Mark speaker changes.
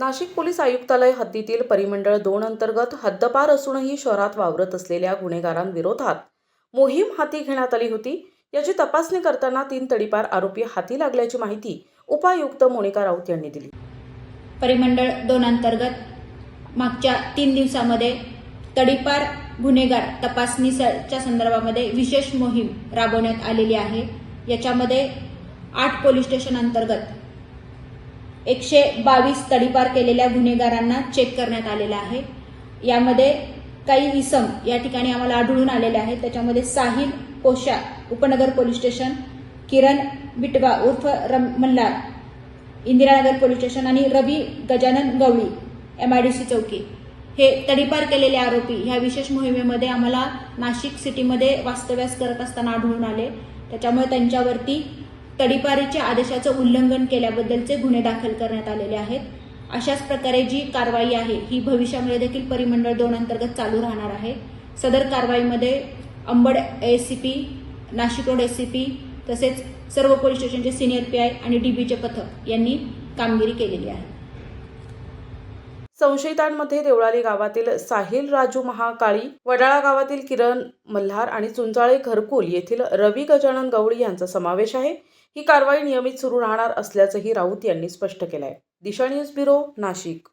Speaker 1: Nashik police आयुक्तालय हद्दीतील परिमंडळ दोन अंतर्गत हद्दपार असूनही शहरात वावरत असलेल्या गुन्हेगारांविरोधात मोहीम हाती घेण्यात आली होती. याची तपासणी करताना तीन तडीपार आरोपी हाती लागल्याची माहिती उपायुक्त मोनिका राऊत यांनी दिली.
Speaker 2: परिमंडळ दोन अंतर्गत मागच्या तीन दिवसामध्ये तडीपार गुन्हेगार तपासणीच्या संदर्भामध्ये विशेष मोहीम राबवण्यात आलेली आहे. याच्यामध्ये आठ पोलीस स्टेशन अंतर्गत एकशे बावीस तडीपार केलेल्या गुन्हेगारांना चेक करण्यात आलेलं आहे. यामध्ये काही इसम या ठिकाणी आम्हाला आढळून आलेले आहेत. त्याच्यामध्ये साहिल कोशा उपनगर पोलीस स्टेशन किरण बिटवा उर्फ रम मल्हार इंदिरानगर पोलीस स्टेशन आणि रवी गजानन गवळी एमआयडीसी चौकी. हे तडीपार केलेले आरोपी ह्या विशेष मोहिमेमध्ये आम्हाला नाशिक सिटीमध्ये वास्तव्यास करत असताना आढळून आले. त्याच्यामुळे त्यांच्यावरती तडीपारीच्या आदेशाचं उल्लंघन केल्याबद्दलचे गुन्हे दाखल करण्यात आलेले आहेत. अशाच प्रकारे जी कारवाई आहे ही भविष्यामध्ये देखील परिमंडळ दोन अंतर्गत चालू राहणार आहे. सदर कारवाईमध्ये Ambad A C P Nashik road A C P तसेच सर्व पोलीस स्टेशनचे सिनियर पी आय आणि डीबीचे पथक यांनी कामगिरी केलेली आहे.
Speaker 1: संशयितांमध्ये देवळाली गावातील साहिल राजू महाकाळी वडाळा गावातील किरण मल्हार आणि चुंचाळे घरकुल येथील रवी गजानन गवळी यांचा समावेश आहे. ही कारवाई नियमित सुरू राहणार असल्याचंही राऊत यांनी स्पष्ट केलं आहे दिशा न्यूज ब्युरो नाशिक.